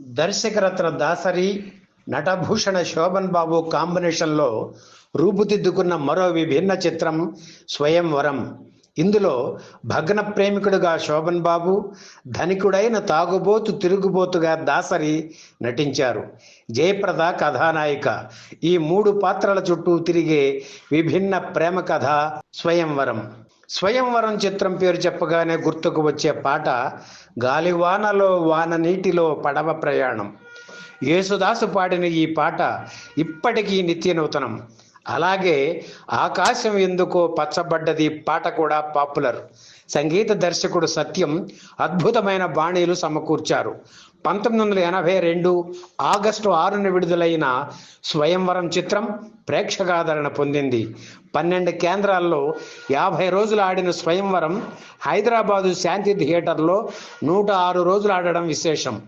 దర్శకరత్న దాసరి నటభూషణ శోభన్ బాబు కాంబినేషన్లో రూపుదిద్దుకున్న మరో విభిన్న చిత్రం స్వయంవరం. ఇందులో భగ్న ప్రేమికుడుగా శోభన్ బాబు ధనికుడైన తాగుబోతు తిరుగుబోతుగా దాసరి నటించారు. జయప్రద కథానాయిక. ఈ మూడు పాత్రల చుట్టూ తిరిగే విభిన్న ప్రేమ కథ స్వయంవరం. స్వయంవరం చిత్రం పేరు చెప్పగానే గుర్తుకు వచ్చే పాట గాలివానలో వాన నీటిలో పడవ ప్రయాణం. యేసుదాసు పాడిన ఈ పాట ఇప్పటికీ నిత్య నూతనం అలాగే ఆకాశం ఎందుకో పచ్చబడ్డది పాట కూడా పాపులర్. సంగీత దర్శకుడు సత్యం అద్భుతమైన బాణీలు సమకూర్చారు. పంతొమ్మిది వందల ఎనభై రెండు ఆగస్టు ఆరున విడుదలైన స్వయంవరం చిత్రం ప్రేక్షకాదరణ పొందింది. పన్నెండు కేంద్రాల్లో యాభై రోజులు ఆడిన స్వయంవరం హైదరాబాదు శాంతి థియేటర్లో నూట ఆరు రోజులు ఆడడం విశేషం.